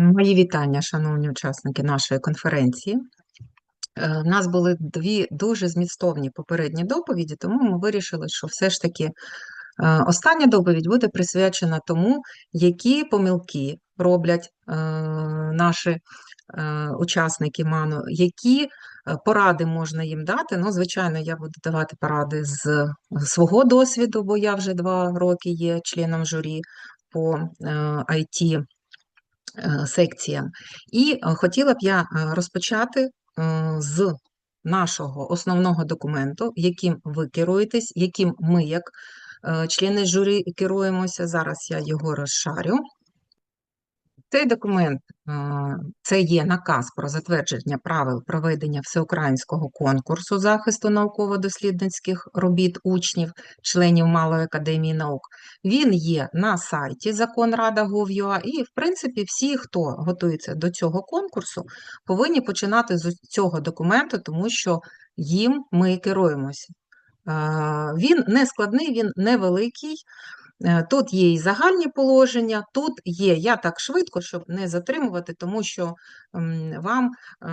Мої вітання, шановні учасники нашої конференції. Е, У нас були дві дуже змістовні попередні доповіді, тому ми вирішили, що все ж таки е, остання доповідь буде присвячена тому, які помилки роблять е, наші е, учасники МАНу, які е, поради можна їм дати. Ну, звичайно, я буду давати поради з свого досвіду, бо я вже два роки є членом журі по IT е, секціям. І е, хотіла б я е, розпочати е, з нашого основного документу, яким ви керуєтесь, яким ми, як е, члени журі, керуємося. Зараз я його розшарю. Цей документ е, це є наказ про затвердження правил проведення всеукраїнського конкурсу захисту науково-дослідницьких робіт учнів, членів Малої академії наук. Він є на сайті законрада.gov.ua і, в принципі, всі, хто готується до цього конкурсу, повинні починати з цього документу, тому що їм ми керуємося. Е, Він не складний, він невеликий. Е, Тут є і загальні положення, тут є, я так швидко, щоб не затримувати, тому що вам е,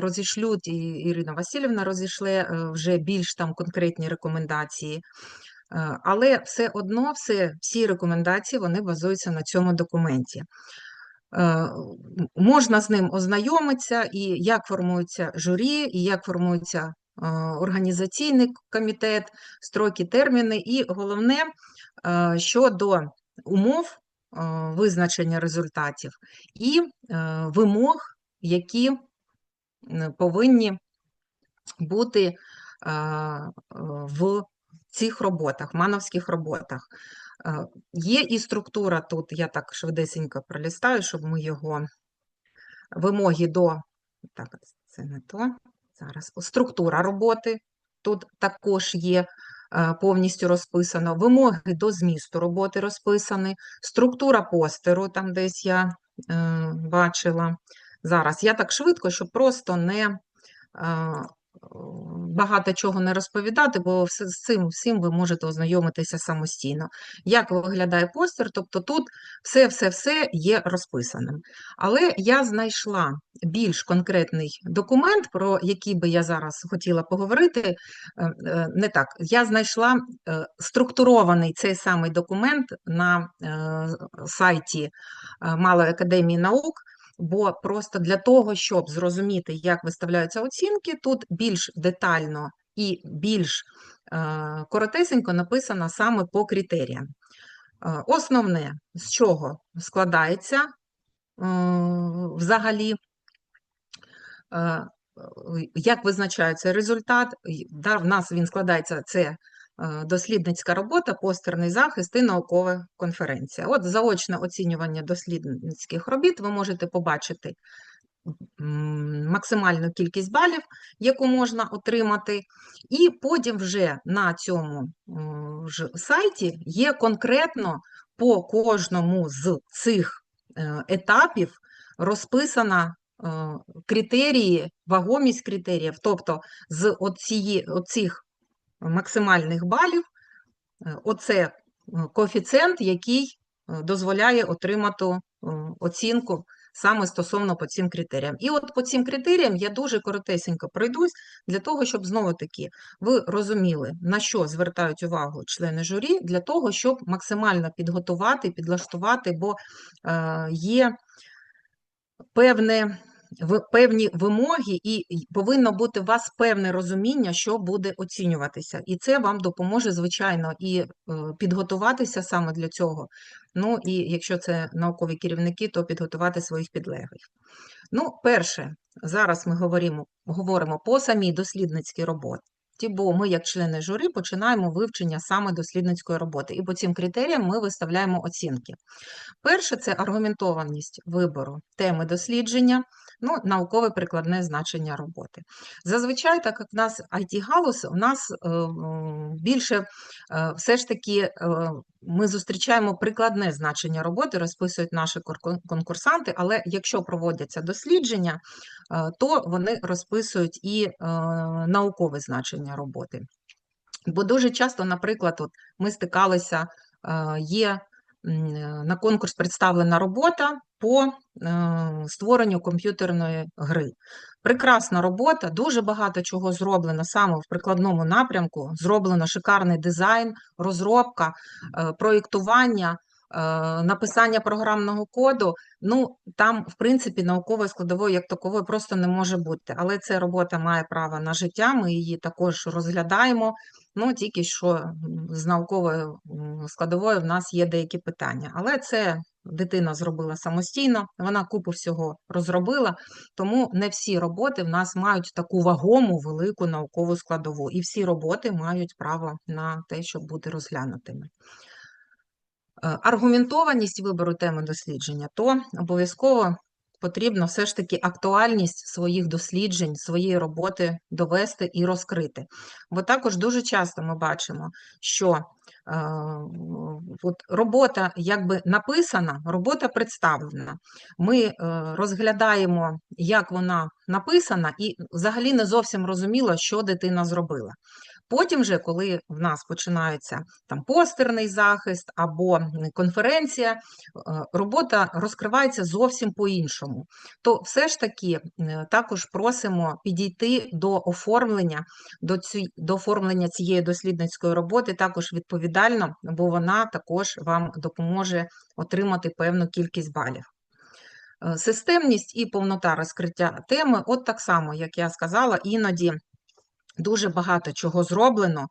розішлють, і Ірина Васильівна розійшле е, вже більш там конкретні рекомендації. Але все одно все, всі рекомендації вони базуються на цьому документі. Можна з ним ознайомитися, і як формується журі, і як формується е, організаційний комітет, строки, терміни, і головне щодо умов визначення результатів і е, вимог, які повинні бути е, в цих роботах, мановських роботах. Е, Є і структура тут, я так швидесенько пролистаю, щоб ми його вимоги до так, це не то. Зараз структура роботи тут також є е, повністю розписано. Вимоги до змісту роботи розписані, структура постеру, там десь я е, бачила. Зараз я так швидко, щоб просто не е, багато чого не розповідати, бо з цим всім ви можете ознайомитися самостійно. Як виглядає постер, тобто тут все-все-все є розписаним. Але я знайшла більш конкретний документ, про який би я зараз хотіла поговорити. е, е, Не так, я знайшла е, структурований цей самий документ на сайті Малої академії наук. Бо просто для того, щоб зрозуміти, як виставляються оцінки, тут більш детально і більш е, коротесенько написано саме по критеріям. Е, Основне, з чого складається е, взагалі, як визначається результат? В нас він складається це дослідницька робота, постерний захист і наукова конференція. От заочне оцінювання дослідницьких робіт ви можете побачити максимальну кількість балів, яку можна отримати, і потім вже на цьому ж сайті є конкретно по кожному з цих е, етапів розписана е, критерії, вагомість критеріїв, тобто з оцієї, оцих максимальних балів, е, оце е, коефіцієнт, який е, дозволяє отримати оцінку саме стосовно по цим критеріям. І от по цим критеріям я дуже коротесенько пройдусь для того, щоб знову-таки ви розуміли, на що звертають увагу члени журі, для того, щоб максимально підготувати, підлаштувати, бо є певне, певні вимоги, і повинно бути у вас певне розуміння, що буде оцінюватися. І це вам допоможе, звичайно, і е, підготуватися саме для цього. Ну і якщо це наукові керівники, то підготувати своїх підлеглих. Ну, перше, зараз ми говоримо, говоримо по самій дослідницькій роботі, бо ми, як члени журі, починаємо вивчення саме дослідницької роботи. І по цим критеріям ми виставляємо оцінки. Перше це аргументованість вибору теми дослідження, ну, наукове прикладне значення роботи. Зазвичай, так як в нас IT-галузь, у нас е, більше е, все ж таки е, ми зустрічаємо прикладне значення роботи, розписують наші конкурсанти, але якщо проводяться дослідження, то вони розписують і наукове значення роботи. Бо дуже часто, наприклад, от ми стикалися, є на конкурс представлена робота по е, створенню комп'ютерної гри. Прекрасна робота, дуже багато чого зроблено саме в прикладному напрямку. Зроблено шикарний дизайн, розробка, е, проєктування, написання програмного коду. Ну, там, в принципі, наукової складової як такової просто не може бути. Але ця робота має право на життя, ми її також розглядаємо. Ну, тільки що з науковою складовою в нас є деякі питання. Але це дитина зробила самостійно, вона купу всього розробила, тому не всі роботи в нас мають таку вагому велику наукову складову. І всі роботи мають право на те, щоб бути розглянутими. Е, Аргументованість вибору теми дослідження, то обов'язково потрібно все ж таки актуальність своїх досліджень, своєї роботи довести і розкрити. Бо також дуже часто ми бачимо, що е, от робота якби написана, робота представлена. Ми е, розглядаємо, як вона написана, і взагалі не зовсім розуміло, що дитина зробила. Потім, же, коли в нас починається там постерний захист або конференція, е, робота розкривається зовсім по-іншому. То все ж таки е, також просимо підійти до оформлення, до, ці, до оформлення цієї дослідницької роботи також відповідально, бо вона також вам допоможе отримати певну кількість балів. Е, Системність і повнота розкриття теми, от так само, як я сказала, іноді дуже багато чого зроблено,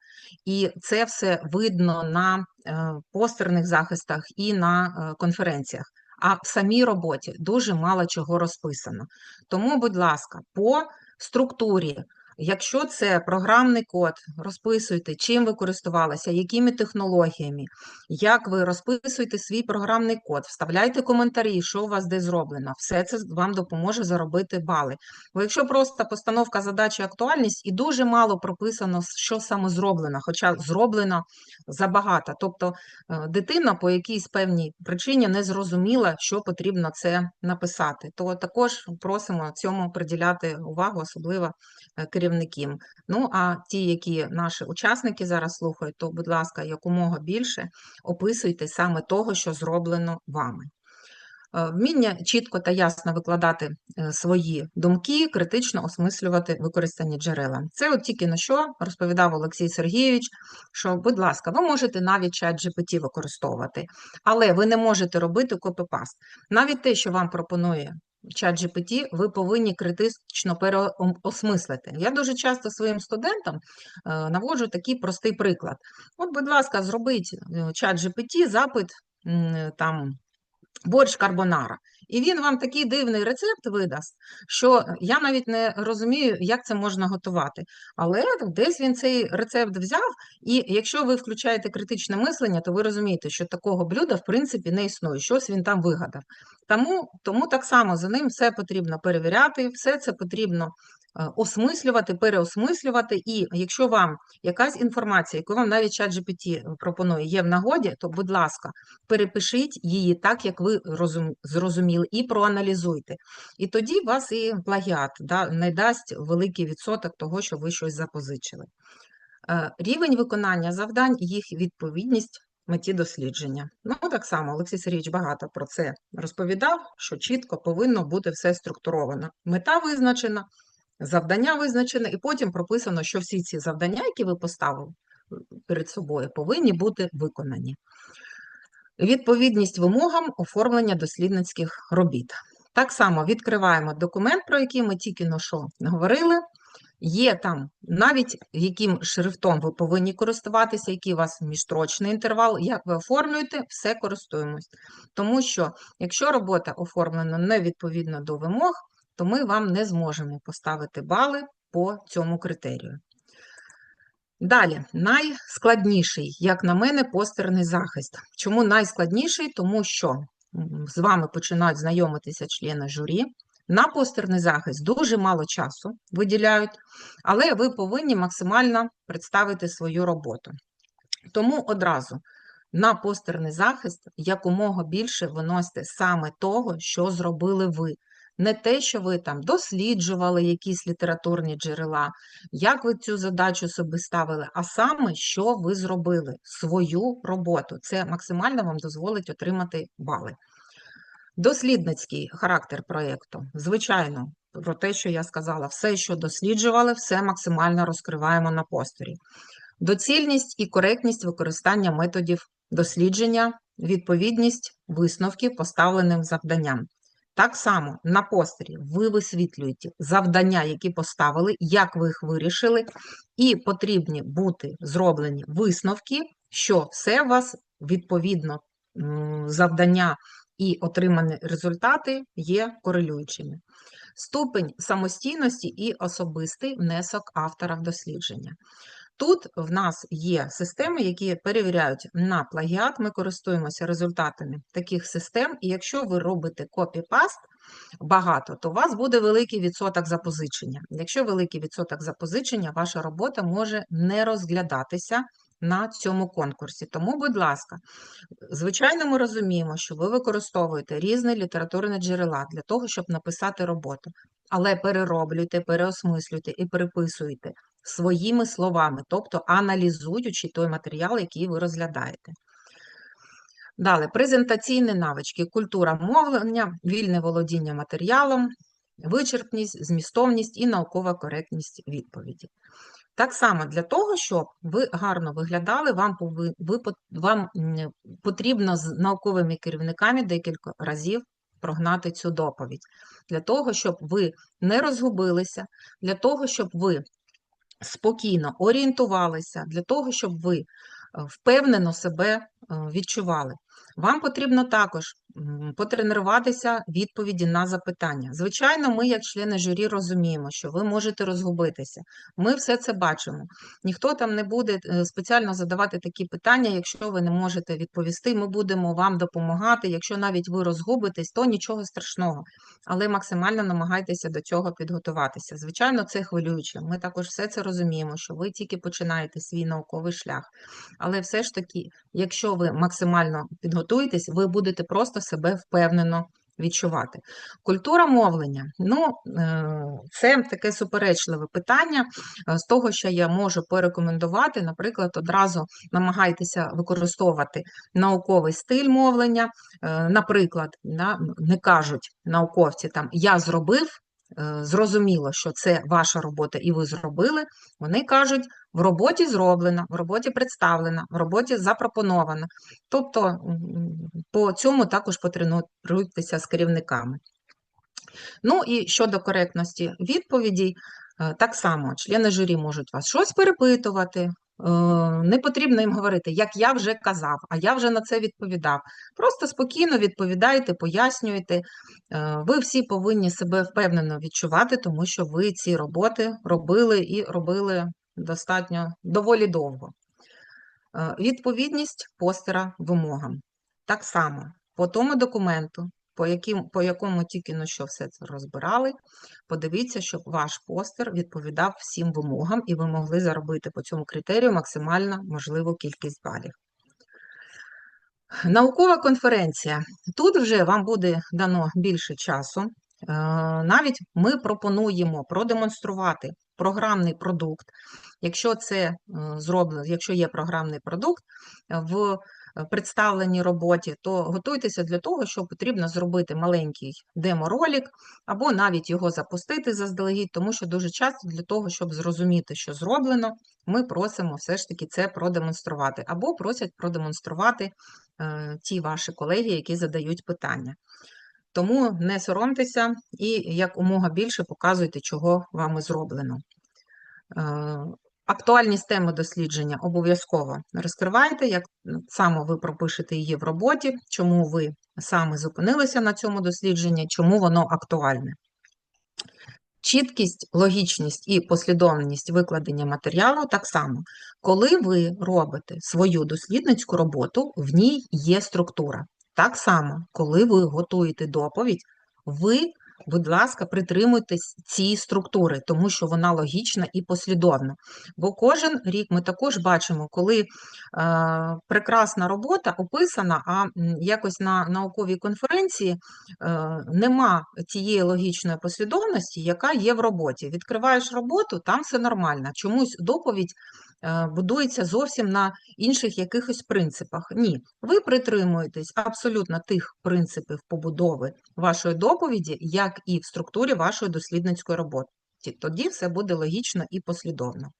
і це все видно на е, постерних захистах і на е, конференціях. А в самій роботі дуже мало чого розписано. Тому, будь ласка, по структурі, якщо це програмний код, розписуйте, чим ви користувалися, якими технологіями, як ви розписуєте свій програмний код, вставляйте коментарі, що у вас де зроблено. Все це вам допоможе заробити бали. Бо якщо просто постановка задачі актуальність і дуже мало прописано, що саме зроблено, хоча зроблено забагато. Тобто е, дитина по якійсь певній причині не зрозуміла, що потрібно це написати, то також просимо цьому приділяти увагу, особливо е, керівникам. Ну, а ті, які наші учасники зараз слухають, то, будь ласка, якомога більше описуйте саме того, що зроблено вами. Е, Вміння чітко та ясно викладати е, свої думки, критично осмислювати використані джерела. Це от тільки на що розповідав Олексій Сергійович, що, будь ласка, ви можете навіть чат GPT використовувати, але ви не можете робити копипаст. Навіть те, що вам пропонує чат GPT, ви повинні критично переосмислити. Я дуже часто своїм студентам е, наводжу такий простий приклад. От, будь ласка, зробіть е, чат GPT, запит там борщ карбонара. І він вам такий дивний рецепт видасть, що я навіть не розумію, як це можна готувати. Але десь він цей рецепт взяв, і якщо ви включаєте критичне мислення, то ви розумієте, що такого блюда в принципі не існує, щось він там вигадав. Тому, тому так само за ним все потрібно перевіряти, все це потрібно осмислювати, переосмислювати. І якщо вам якась інформація, яку вам навіть чат GPT пропонує, є в нагоді, то, будь ласка, перепишіть її так, як ви зрозуміли, і проаналізуйте. І тоді вас і плагіат да, не дасть великий відсоток того, що ви щось запозичили. Е, Рівень виконання завдань їх відповідність меті дослідження. Ну, так само Олексій Сергійович багато про це розповідав, що чітко повинно бути все структуровано. Мета визначена, завдання визначене, і потім прописано, що всі ці завдання, які ви поставили е, перед собою, повинні бути виконані. Відповідність вимогам оформлення дослідницьких робіт. Так само відкриваємо документ, про який ми тільки но що говорили. Є там навіть яким шрифтом ви повинні користуватися, який у вас міжстрочний інтервал, як ви оформлюєте, все користуємось. Тому що, якщо робота оформлена не відповідно до вимог, то ми вам не зможемо поставити бали по цьому критерію. Далі, найскладніший, як на мене, постерний захист. Чому найскладніший? Тому що з вами починають знайомитися члени журі. На постерний захист дуже мало часу виділяють, але ви повинні максимально представити свою роботу. Тому одразу на постерний захист якомога більше виносите саме того, що зробили ви. Не те, що ви там досліджували якісь літературні джерела, як ви цю задачу собі ставили, а саме, що ви зробили, свою роботу. Це максимально вам дозволить отримати бали. Дослідницький характер проєкту. Звичайно, про те, що я сказала, все, що досліджували, все максимально розкриваємо на постері. Доцільність і коректність використання методів дослідження, відповідність висновків поставленим завданням. Так само на постері ви висвітлюєте завдання, які поставили, як ви їх вирішили, і потрібні бути зроблені висновки, що все у вас відповідно завдання і отримані результати є корелюючими. Ступень самостійності і особистий внесок автора в дослідження. Тут в нас є системи, які перевіряють на плагіат. Ми користуємося результатами таких систем, і якщо ви робите копі-паст багато, то у вас буде великий відсоток запозичення. Якщо великий відсоток запозичення, ваша робота може не розглядатися на цьому конкурсі. Тому, будь ласка, звичайно, ми розуміємо, що ви використовуєте різні літературні джерела для того, щоб написати роботу, але перероблюйте, переосмислюйте і переписуйте своїми словами, тобто аналізуючи той матеріал, який ви розглядаєте. Далі, презентаційні навички, культура мовлення, вільне володіння матеріалом, вичерпність, змістовність і наукова коректність відповіді. Так само для того, щоб ви гарно виглядали, вам, ви, вам потрібно з науковими керівниками декілька разів прогнати цю доповідь. Для того, щоб ви не розгубилися, для того, щоб ви спокійно орієнтувалися, для того, щоб ви е, впевнено себе відчували. Вам потрібно також потренуватися відповіді на запитання. Звичайно, ми, як члени журі, розуміємо, що ви можете розгубитися. Ми все це бачимо. Ніхто там не буде е, спеціально задавати такі питання, якщо ви не можете відповісти. Ми будемо вам допомагати. Якщо навіть ви розгубитесь, то нічого страшного. Але максимально намагайтеся до цього підготуватися. Звичайно, це хвилююче. Ми також все це розуміємо, що ви тільки починаєте свій науковий шлях. Але все ж таки, якщо ви максимально підготуєтесь, ви будете просто себе впевнено відчувати. Культура мовлення. Ну, е, це таке суперечливе питання. Е, З того, що я можу порекомендувати, наприклад, одразу намагайтеся використовувати науковий стиль мовлення. Е, Наприклад, не кажуть науковці там я зробив. Е, Зрозуміло, що це ваша робота, і ви зробили. Вони кажуть, в роботі зроблено, в роботі представлено, в роботі запропоновано. Тобто по цьому також потренуйтеся з керівниками. Ну і щодо коректності відповідей, е, так само члени журі можуть вас щось перепитувати. Е, Не потрібно їм говорити, як я вже казав, а я вже на це відповідав. Просто спокійно відповідаєте, пояснюєте. Е, Ви всі повинні себе впевнено відчувати, тому що ви ці роботи робили і робили достатньо доволі довго. Е, Відповідність постера вимогам. Так само по тому документу, по, яким, по якому тільки на що все це розбирали, подивіться, щоб ваш постер відповідав всім вимогам, і ви могли заробити по цьому критерію максимально можливу кількість балів. Наукова конференція. Тут вже вам буде дано більше часу. Е, Навіть ми пропонуємо продемонструвати програмний продукт. Якщо це е, зроблено, якщо є програмний продукт е, в представленій роботі, то готуйтеся для того, що потрібно зробити маленький демо-ролик, або навіть його запустити заздалегідь, тому що дуже часто для того, щоб зрозуміти, що зроблено, ми просимо все ж таки це продемонструвати, або просять продемонструвати е, ті ваші колеги, які задають питання. Тому не соромтеся і якомога більше показуйте, чого вами зроблено. Актуальність теми дослідження обов'язково розкривайте, як саме ви пропишете її в роботі, чому ви саме зупинилися на цьому дослідженні, чому воно актуальне. Чіткість, логічність і послідовність викладення матеріалу так само. Коли ви робите свою дослідницьку роботу, в ній є структура. Так само, коли ви готуєте доповідь, ви будь ласка, притримуйтесь цієї структури, тому що вона логічна і послідовна. Бо кожен рік ми також бачимо, коли е, прекрасна робота описана, а якось на науковій конференції е, нема тієї логічної послідовності, яка є в роботі. Відкриваєш роботу, там все нормально. Чомусь доповідь будується зовсім на інших якихось принципах. Ні, ви притримуєтесь абсолютно тих принципів побудови вашої доповіді, як і в структурі вашої дослідницької роботи. Тоді все буде логічно і послідовно.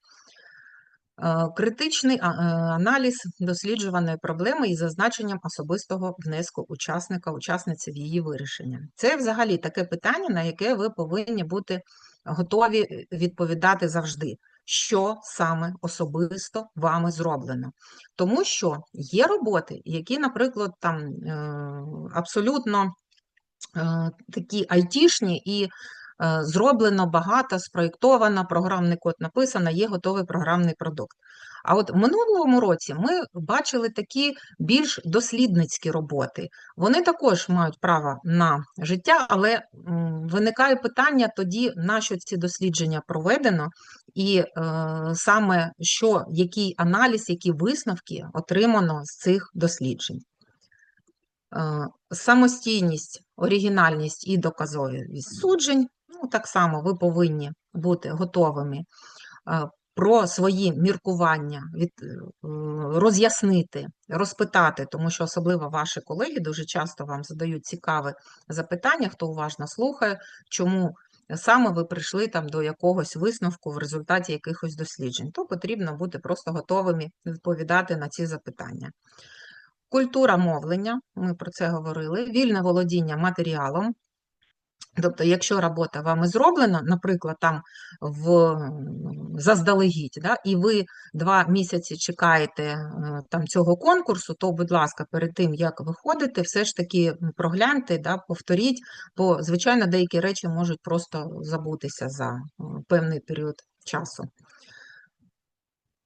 Е, Критичний е, аналіз досліджуваної проблеми із зазначенням особистого внеску учасника, учасниці в її вирішення. Це взагалі таке питання, на яке ви повинні бути готові е, відповідати завжди, що саме особисто вами зроблено. Тому що є роботи, які, наприклад, там е, абсолютно е, такі айтішні і е, зроблено багато, спроєктовано, програмний код написано, є готовий програмний продукт. А от в минулому році ми бачили такі більш дослідницькі роботи. Вони також мають право на життя, але виникає питання тоді, на що ці дослідження проведено, і е, саме що, який аналіз, які висновки отримано з цих досліджень. Е, Самостійність, оригінальність і доказовість суджень. Ну, так само ви повинні бути готовими е, про свої міркування від, е, роз'яснити, розпитати, тому що особливо ваші колеги дуже часто вам задають цікаве запитання, хто уважно слухає, чому саме ви прийшли там до якогось висновку в результаті якихось досліджень. То потрібно бути просто готовими відповідати на ці запитання. Культура мовлення, ми про це говорили, вільне володіння матеріалом. Тобто, якщо робота вами зроблена, наприклад, там в заздалегідь, да, і ви два місяці чекаєте е, там цього конкурсу, то, будь ласка, перед тим, як виходите, все ж таки прогляньте, да, повторіть, бо, звичайно, деякі речі можуть просто забутися за е, певний період часу.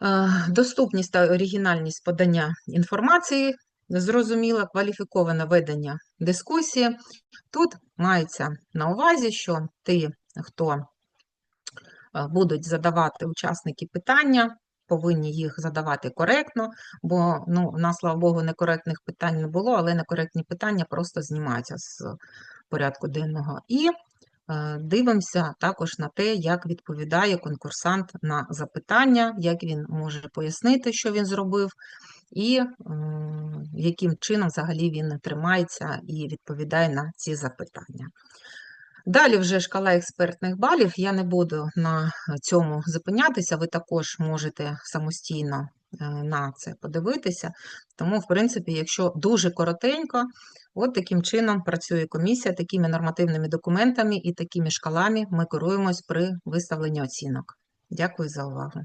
Е, Доступність та оригінальність подання інформації, зрозуміло, кваліфіковане ведення дискусії. Тут мається на увазі, що ті, хто е, будуть задавати учасники питання, повинні їх задавати коректно, бо ну, у нас, слава Богу, некоректних питань не було, але некоректні питання просто знімаються з порядку денного. І Е, Дивимося також на те, як відповідає конкурсант на запитання, як він може пояснити, що він зробив, і е, яким чином взагалі він тримається і відповідає на ці запитання. Далі вже шкала експертних балів. Я не буду на цьому зупинятися, ви також можете самостійно е, на це подивитися. Тому, в принципі, якщо дуже коротенько, от таким чином працює комісія, такими нормативними документами і такими шкалами ми керуємось при виставленні оцінок. Дякую за увагу.